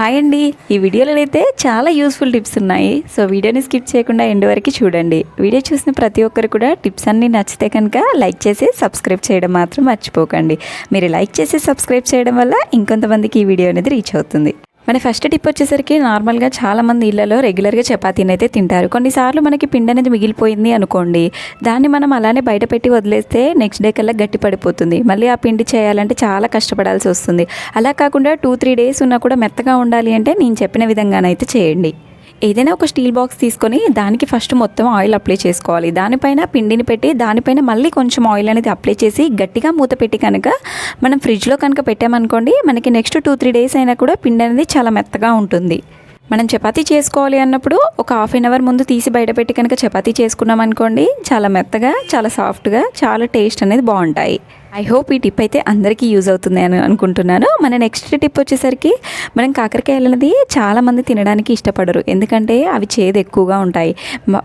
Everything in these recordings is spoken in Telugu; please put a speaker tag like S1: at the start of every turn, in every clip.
S1: హాయ్ అండి. ఈ వీడియోలో అయితే చాలా యూస్ఫుల్ టిప్స్ ఉన్నాయి. సో వీడియోని స్కిప్ చేయకుండా ఎండ్ వరకు చూడండి. వీడియో చూసిన ప్రతి ఒక్కరు కూడా టిప్స్ అన్నీ నచ్చితే కనుక లైక్ చేసి సబ్స్క్రైబ్ చేయడం మాత్రం మర్చిపోకండి. మీరు లైక్ చేసి సబ్స్క్రైబ్ చేయడం వల్ల ఇంకొంతమందికి ఈ వీడియో అనేది రీచ్ అవుతుంది. మన ఫస్ట్ టిప్ వచ్చేసరికి నార్మల్గా చాలా మంది ఇళ్ళలో రెగ్యులర్గా చపాతీని అయితే తింటారు. కొన్నిసార్లు మనకి పిండి అనేది మిగిలిపోయింది అనుకోండి దాన్ని మనం అలానే బయట పెట్టి వదిలేస్తే నెక్స్ట్ డే కల్లా గట్టి పడిపోతుంది. మళ్ళీ ఆ పిండి చేయాలంటే చాలా కష్టపడాల్సి వస్తుంది. అలా కాకుండా టూ త్రీ డేస్ ఉన్నా కూడా మెత్తగా ఉండాలి అంటే నేను చెప్పిన విధంగానైతే చేయండి. ఏదైనా ఒక స్టీల్ బాక్స్ తీసుకొని దానికి ఫస్ట్ మొత్తం ఆయిల్ అప్లై చేసుకోవాలి. దానిపైన పిండిని పెట్టి దానిపైన మళ్ళీ కొంచెం ఆయిల్ అనేది అప్లై చేసి గట్టిగా మూత పెట్టి కనుక మనం ఫ్రిడ్జ్లో కనుక పెట్టామనుకోండి మనకి నెక్స్ట్ టూ త్రీ డేస్ అయినా కూడా పిండి అనేది చాలా మెత్తగా ఉంటుంది. మనం చపాతీ చేసుకోవాలి అన్నప్పుడు ఒక హాఫ్ అన్ అవర్ ముందు తీసి బయటపెట్టి కనుక చపాతీ చేసుకున్నాం అనుకోండి చాలా మెత్తగా చాలా సాఫ్ట్గా చాలా టేస్ట్ అనేది బాగుంటాయి. ఐ హోప్ ఈ టిప్ అయితే అందరికీ యూజ్ అవుతుంది అని అనుకుంటున్నాను. మన నెక్స్ట్ టిప్ వచ్చేసరికి మనం కాకరకాయలు అనేది చాలామంది తినడానికి ఇష్టపడరు. ఎందుకంటే అవి చేదు ఎక్కువగా ఉంటాయి.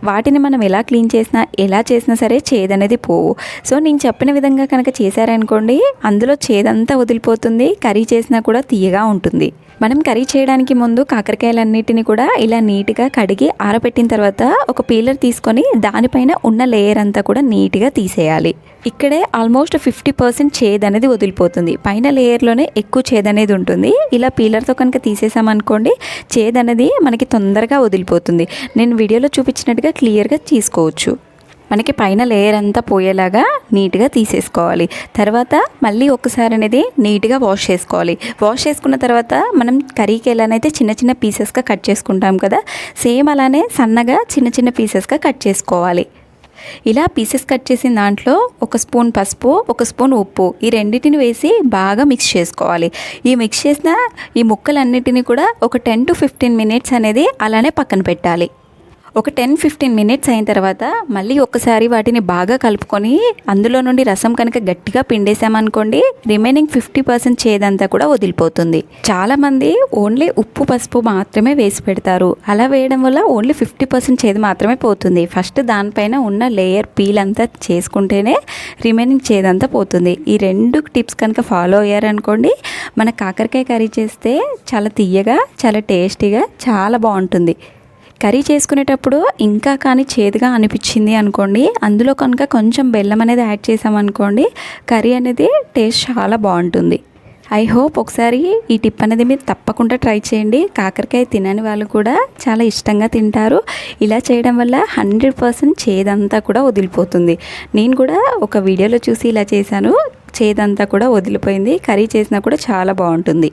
S1: వాటిని మనం ఎలా క్లీన్ చేసినా ఎలా చేసినా సరే చేదు అనేది పోవు. సో నేను చెప్పిన విధంగా కనుక చేశారనుకోండి అందులో చేదంతా వదిలిపోతుంది కర్రీ చేసినా కూడా తీయగా ఉంటుంది. మనం కర్రీ చేయడానికి ముందు కాకరకాయలన్నిటిని కూడా ఇలా నీట్గా కడిగి ఆరబెట్టిన తర్వాత ఒక పీలర్ తీసుకొని దానిపైన ఉన్న లేయర్ అంతా కూడా నీట్గా తీసేయాలి. ఇక్కడే ఆల్మోస్ట్ ఫిఫ్టీ పర్సెంట్ చేదు అనేది వదిలిపోతుంది. పైన లేయర్లోనే ఎక్కువ చేదు అనేది ఉంటుంది. ఇలా పీలర్తో కనుక తీసేసామనుకోండి చేదు అనేది మనకి తొందరగా వదిలిపోతుంది. నేను వీడియోలో చూపించినట్టుగా క్లియర్గా తీసుకోవచ్చు. మనకి పైన లేయర్ అంతా పోయేలాగా నీట్గా తీసేసుకోవాలి. తర్వాత మళ్ళీ ఒకసారి అనేది నీట్గా వాష్ చేసుకోవాలి. వాష్ చేసుకున్న తర్వాత మనం కర్రీకి ఎలానైతే చిన్న చిన్న పీసెస్గా కట్ చేసుకుంటాం కదా సేమ్ అలానే సన్నగా చిన్న చిన్న పీసెస్గా కట్ చేసుకోవాలి. ఇలా పీసెస్ కట్ చేసిన దాంట్లో ఒక స్పూన్ పసుపు ఒక స్పూన్ ఉప్పు ఈ రెండింటిని వేసి బాగా మిక్స్ చేసుకోవాలి. ఈ మిక్స్ చేసిన ఈ ముక్కలన్నిటిని కూడా ఒక టెన్ టు ఫిఫ్టీన్ మినిట్స్ అనేది అలానే పక్కన పెట్టాలి. ఒక టెన్ ఫిఫ్టీన్ మినిట్స్ అయిన తర్వాత మళ్ళీ ఒకసారి వాటిని బాగా కలుపుకొని అందులో నుండి రసం కనుక గట్టిగా పిండేసామనుకోండి రిమైనింగ్ ఫిఫ్టీ పర్సెంట్ చేదంతా కూడా వదిలిపోతుంది. చాలామంది ఓన్లీ ఉప్పు పసుపు మాత్రమే వేసి పెడతారు. అలా వేయడం వల్ల ఓన్లీ ఫిఫ్టీ పర్సెంట్ చేదు మాత్రమే పోతుంది. ఫస్ట్ దానిపైన ఉన్న లేయర్ పీల్ అంతా చేసుకుంటేనే రిమైనింగ్ చేదంతా పోతుంది. ఈ రెండు టిప్స్ కనుక ఫాలో అయ్యారనుకోండి మన కాకరకాయ కర్రీ చేస్తే చాలా తీయగా చాలా టేస్టీగా చాలా బాగుంటుంది. కర్రీ చేసుకునేటప్పుడు ఇంకా కానీ చేదుగా అనిపించింది అనుకోండి. అందులో కనుక కొంచెం బెల్లం అనేది యాడ్ చేసామనుకోండి కర్రీ అనేది టేస్ట్ చాలా బాగుంటుంది. ఐ హోప్ ఒకసారి ఈ టిప్ అనేది మీరు తప్పకుండా ట్రై చేయండి. కాకరకాయ తినని వాళ్ళు కూడా చాలా ఇష్టంగా తింటారు. ఇలా చేయడం వల్ల హండ్రెడ్ పర్సెంట్ చేదంతా కూడా వదిలిపోతుంది. నేను కూడా ఒక వీడియోలో చూసి ఇలా చేశాను. చేదంతా కూడా వదిలిపోయింది. కర్రీ చేసినా కూడా చాలా బాగుంటుంది.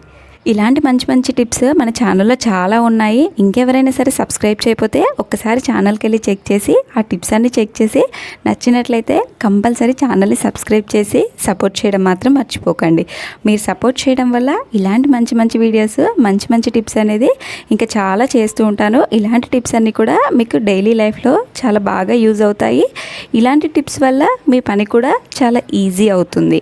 S1: ఇలాంటి మంచి మంచి టిప్స్ మన ఛానల్లో చాలా ఉన్నాయి. ఇంకెవరైనా సరే సబ్స్క్రైబ్ చేయకపోతే ఒక్కసారి ఛానల్కి వెళ్ళి చెక్ చేసి ఆ టిప్స్ అన్ని చెక్ చేసి నచ్చినట్లయితే కంపల్సరీ ఛానల్ని సబ్స్క్రైబ్ చేసి సపోర్ట్ చేయడం మాత్రం మర్చిపోకండి. మీరు సపోర్ట్ చేయడం వల్ల ఇలాంటి మంచి మంచి వీడియోస్ మంచి మంచి టిప్స్ అనేది ఇంకా చాలా చేస్తూ ఉంటాను. ఇలాంటి టిప్స్ అన్నీ కూడా మీకు డైలీ లైఫ్లో చాలా బాగా యూజ్ అవుతాయి. ఇలాంటి టిప్స్ వల్ల మీ పని కూడా చాలా ఈజీ అవుతుంది.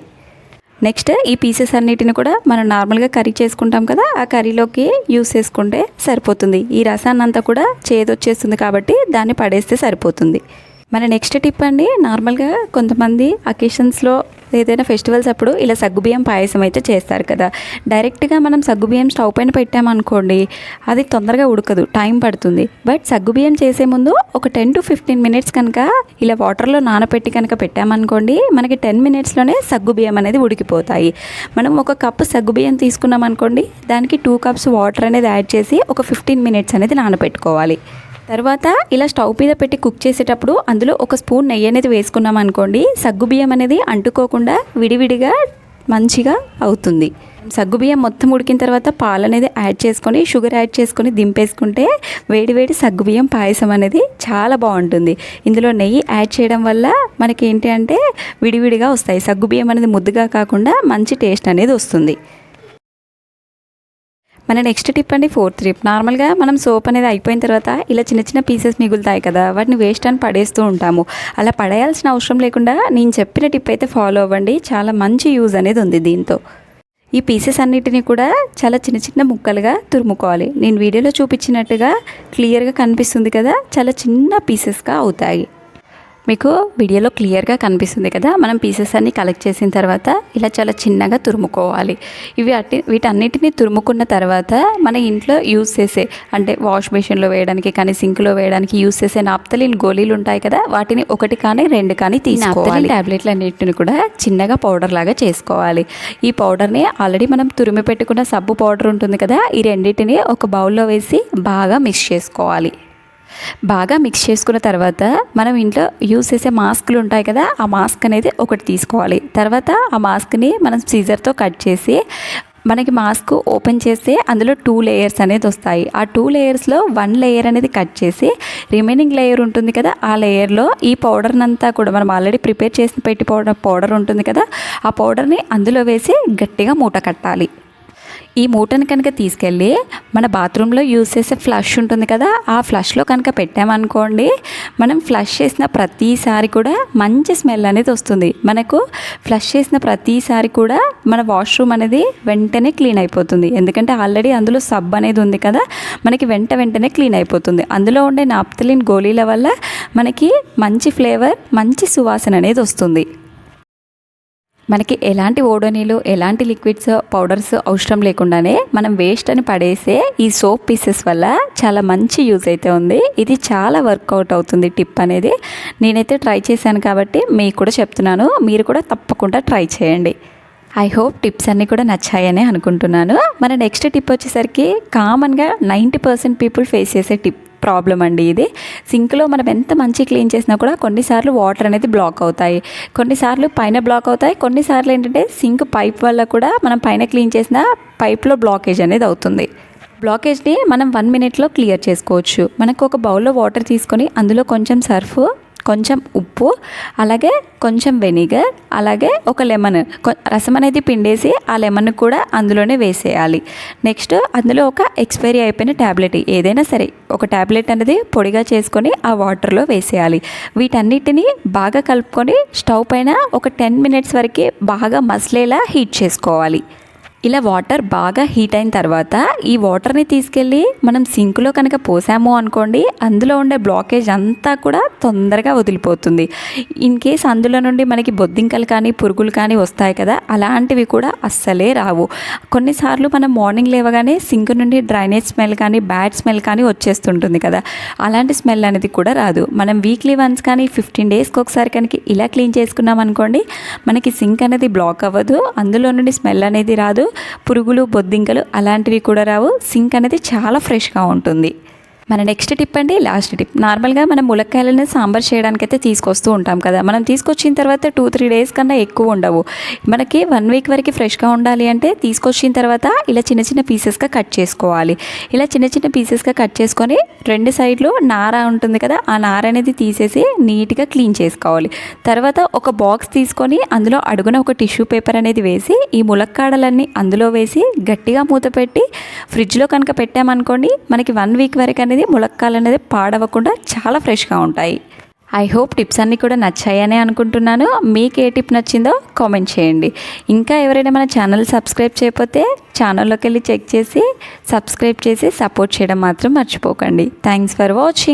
S1: నెక్స్ట్ ఈ పీసెస్ అన్నిటిని కూడా మనం నార్మల్గా కర్రీ చేసుకుంటాం కదా ఆ కర్రీలోకి యూస్ చేసుకుంటే సరిపోతుంది. ఈ రసాన్ని అంతా కూడా చేదొచ్చేస్తుంది కాబట్టి దాన్ని పడేస్తే సరిపోతుంది. మన నెక్స్ట్ టిప్ అండి నార్మల్గా కొంతమంది అకేషన్స్లో ఏదైనా ఫెస్టివల్స్ అప్పుడు ఇలా సగ్గుబియ్యం పాయసం అయితే చేస్తారు కదా. డైరెక్ట్గా మనం సగ్గుబియ్యం స్టవ్ పైన పెట్టామనుకోండి అది తొందరగా ఉడకదు టైం పడుతుంది. బట్ సగ్గుబియ్యం చేసే ముందు ఒక టెన్ టు ఫిఫ్టీన్ మినిట్స్ కనుక ఇలా వాటర్లో నానబెట్టి కనుక పెట్టామనుకోండి మనకి టెన్ మినిట్స్లోనే సగ్గుబియ్యం అనేది ఉడికిపోతాయి. మనం ఒక కప్పు సగ్గుబియ్యం తీసుకున్నాం అనుకోండి దానికి టూ కప్స్ వాటర్ అనేది యాడ్ చేసి ఒక ఫిఫ్టీన్ మినిట్స్ అనేది నానబెట్టుకోవాలి తర్వాత ఇలా స్టవ్ మీద పెట్టి కుక్ చేసేటప్పుడు అందులో ఒక స్పూన్ నెయ్యి అనేది వేసుకున్నాం అనుకోండి. సగ్గుబియ్యం అనేది అంటుకోకుండా విడివిడిగా మంచిగా అవుతుంది. సగ్గుబియ్యం మొత్తం ఉడికిన తర్వాత పాలు అనేది యాడ్ చేసుకొని షుగర్ యాడ్ చేసుకొని దింపేసుకుంటే వేడివేడి సగ్గుబియ్యం పాయసం అనేది చాలా బాగుంటుంది. ఇందులో నెయ్యి యాడ్ చేయడం వల్ల మనకి ఏంటి అంటే విడివిడిగా వస్తాయి. సగ్గుబియ్యం అనేది ముద్దుగా కాకుండా మంచి టేస్ట్ అనేది వస్తుంది. మన నెక్స్ట్ టిప్ అండి ఫోర్త్ టిప్ నార్మల్గా మనం సోప్ అనేది అయిపోయిన తర్వాత ఇలా చిన్న చిన్న పీసెస్ మిగులుతాయి కదా వాటిని వేస్ట్ అని పడేస్తూ ఉంటాము. అలా పడేయాల్సిన అవసరం లేకుండా నేను చెప్పిన టిప్ అయితే ఫాలో అవ్వండి. చాలా మంచి యూజ్ అనేది ఉంది దీంతో. ఈ పీసెస్ అన్నిటిని కూడా చాలా చిన్న చిన్న ముక్కలుగా తురుముకోవాలి. నేను వీడియోలో చూపించినట్టుగా క్లియర్గా కనిపిస్తుంది కదా చాలా చిన్న పీసెస్గా అవుతాయి. మీకు వీడియోలో క్లియర్గా కనిపిస్తుంది కదా? మనం పీసెస్ అన్ని కలెక్ట్ చేసిన తర్వాత ఇలా చాలా చిన్నగా తురుముకోవాలి. ఇవి అట్టి వీటన్నిటిని తురుముకున్న తర్వాత మన ఇంట్లో యూస్ చేసే అంటే వాష్ బేసిన్లో వేయడానికి కానీ సింక్లో వేయడానికి యూస్ చేసే నాప్తలిన్ గోళీలు ఉంటాయి కదా? వాటిని ఒకటి కానీ రెండు కానీ తీసుకోవాలి. టాబ్లెట్లు అన్నిటిని కూడా చిన్నగా పౌడర్ లాగా చేసుకోవాలి. ఈ పౌడర్ని ఆల్రెడీ మనం తురిమి పెట్టుకున్న సబ్బు పౌడర్ ఉంటుంది కదా? ఈ రెండింటిని ఒక బౌల్లో వేసి బాగా మిక్స్ చేసుకోవాలి. బాగా మిక్స్ చేసుకున్న తర్వాత మనం ఇంట్లో యూస్ చేసే మాస్కులు ఉంటాయి కదా ఆ మాస్క్ అనేది ఒకటి తీసుకోవాలి. తర్వాత ఆ మాస్క్ని మనం సీజర్తో కట్ చేసి మనకి మాస్క్ ఓపెన్ చేస్తే అందులో టూ లేయర్స్ అనేది వస్తాయి. ఆ టూ లేయర్స్లో వన్ లేయర్ అనేది కట్ చేసి రిమైనింగ్ లేయర్ ఉంటుంది కదా ఆ లేయర్లో ఈ పౌడర్ని అంతా కూడా మనం ఆల్రెడీ ప్రిపేర్ చేసి పెట్టి పౌడర్ పౌడర్ ఉంటుంది కదా ఆ పౌడర్ని అందులో వేసి గట్టిగా మూట కట్టాలి. ఈ మూటను కనుక తీసుకెళ్ళి మన బాత్రూంలో యూజ్ చేసే ఫ్లష్ ఉంటుంది కదా ఆ ఫ్లష్లో కనుక పెట్టామనుకోండి మనం ఫ్లష్ చేసిన ప్రతిసారి కూడా మంచి స్మెల్ అనేది వస్తుంది. మనకు ఫ్లష్ చేసిన ప్రతిసారి కూడా మన వాష్రూమ్ అనేది వెంటనే క్లీన్ అయిపోతుంది. ఎందుకంటే ఆల్రెడీ అందులో సబ్ అనేది ఉంది కదా మనకి వెంట వెంటనే క్లీన్ అయిపోతుంది. అందులో ఉండే నాప్తలిన్ గోళీల వల్ల మనకి మంచి ఫ్లేవర్ మంచి సువాసన అనేది వస్తుంది. మనకి ఎలాంటి ఓడోనీలు ఎలాంటి లిక్విడ్స్ పౌడర్స్ అవసరం లేకుండానే మనం వేస్ట్ అని పడేసే ఈ సోప్ పీసెస్ వల్ల చాలా మంచి యూజ్ అయితే ఉంది. ఇది చాలా వర్కౌట్ అవుతుంది టిప్ అనేది. నేనైతే ట్రై చేశాను కాబట్టి మీకు కూడా చెప్తున్నాను. మీరు కూడా తప్పకుండా ట్రై చేయండి. ఐ హోప్ టిప్స్ అన్నీ కూడా నచ్చాయనే అనుకుంటున్నాను. మన నెక్స్ట్ టిప్ వచ్చేసరికి కామన్గా నైంటీ పర్సెంట్ పీపుల్ ఫేస్ చేసే టిప్. ప్రాబ్లం అండి ఇది. సింక్లో మనం ఎంత మంచి క్లీన్ చేసినా కూడా కొన్నిసార్లు వాటర్ అనేది బ్లాక్ అవుతాయి. కొన్నిసార్లు పైన బ్లాక్ అవుతాయి. కొన్నిసార్లు ఏంటంటే సింక్ పైప్ వల్ల కూడా మనం పైన క్లీన్ చేసిన పైప్లో బ్లాకేజ్ అనేది అవుతుంది. బ్లాకేజ్ని మనం వన్ మినిట్లో క్లియర్ చేసుకోవచ్చు. మనకు ఒక బౌల్లో వాటర్ తీసుకొని అందులో కొంచెం సర్ఫ్ కొంచెం ఉప్పు అలాగే కొంచెం వెనిగర్ అలాగే ఒక లెమన్. రసం అనేది పిండేసి ఆ లెమన్ కూడా అందులోనే వేసేయాలి. నెక్స్ట్ అందులో ఒక ఎక్స్పైరీ అయిపోయిన ట్యాబ్లెట్ ఏదైనా సరే ఒక ట్యాబ్లెట్ అనేది పొడిగా చేసుకొని ఆ వాటర్లో వేసేయాలి. వీటన్నిటిని బాగా కలుపుకొని స్టవ్ పైన ఒక టెన్ మినిట్స్ వరకు బాగా మసలేలా హీట్ చేసుకోవాలి. ఇలా వాటర్ బాగా హీట్ అయిన తర్వాత ఈ వాటర్ని తీసుకెళ్ళి మనం సింక్లో కనుక పోసాము అనుకోండి అందులో ఉండే బ్లాకేజ్ అంతా కూడా తొందరగా వదిలిపోతుంది. ఇన్ కేస్ అందులో నుండి మనకి బొద్దింకలు కానీ పురుగులు కానీ వస్తాయి కదా అలాంటివి కూడా అస్సలే రావు. కొన్నిసార్లు మనం మార్నింగ్ లేవగానే సింక్ నుండి డ్రైనేజ్ స్మెల్ కానీ బ్యాడ్ స్మెల్ కానీ వచ్చేస్తుంటుంది కదా అలాంటి స్మెల్ అనేది కూడా రాదు. మనం వీక్లీ వన్స్ కానీ ఫిఫ్టీన్ డేస్కి ఒకసారి కనుక ఇలా క్లీన్ చేసుకున్నాం అనుకోండి మనకి సింక్ అనేది బ్లాక్ అవ్వదు అందులో నుండి స్మెల్ అనేది రాదు పురుగులు బొద్దింకలు అలాంటివి కూడా రావు. సింక్ అనేది చాలా ఫ్రెష్గా ఉంటుంది. మన నెక్స్ట్ టిప్ అండి లాస్ట్ టిప్. నార్మల్గా మనం ములక్కాయలని సాంబార్ చేయడానికి అయితే తీసుకొస్తూ ఉంటాం కదా. మనం తీసుకొచ్చిన తర్వాత టూ త్రీ డేస్ కన్నా ఎక్కువ ఉండవు. మనకి వన్ వీక్ వరకు ఫ్రెష్గా ఉండాలి అంటే తీసుకొచ్చిన తర్వాత ఇలా చిన్న చిన్న పీసెస్గా కట్ చేసుకోవాలి. ఇలా చిన్న చిన్న పీసెస్గా కట్ చేసుకొని రెండు సైడ్లు నార ఉంటుంది కదా ఆ నార అనేది తీసేసి నీట్గా క్లీన్ చేసుకోవాలి. తర్వాత ఒక బాక్స్ తీసుకొని అందులో అడుగున ఒక టిష్యూ పేపర్ అనేది వేసి ఈ ములక్కాడలన్నీ అందులో వేసి గట్టిగా మూత పెట్టి ఫ్రిడ్జ్లో కనుక పెట్టామనుకోండి మనకి వన్ వీక్ వరకు అనేది ములక్కాలు అనేది పాడవకుండా చాలా ఫ్రెష్గా ఉంటాయి. ఐ హోప్ టిప్స్ అన్నీ కూడా నచ్చాయని అనుకుంటున్నాను. మీకు ఏ టిప్ నచ్చిందో కామెంట్ చేయండి. ఇంకా ఎవరైనా మన ఛానల్ సబ్స్క్రైబ్ చేయకపోతే ఛానల్లోకి వెళ్ళి చెక్ చేసి సబ్స్క్రైబ్ చేసి సపోర్ట్ చేయడం మాత్రం మర్చిపోకండి. Thanks for watching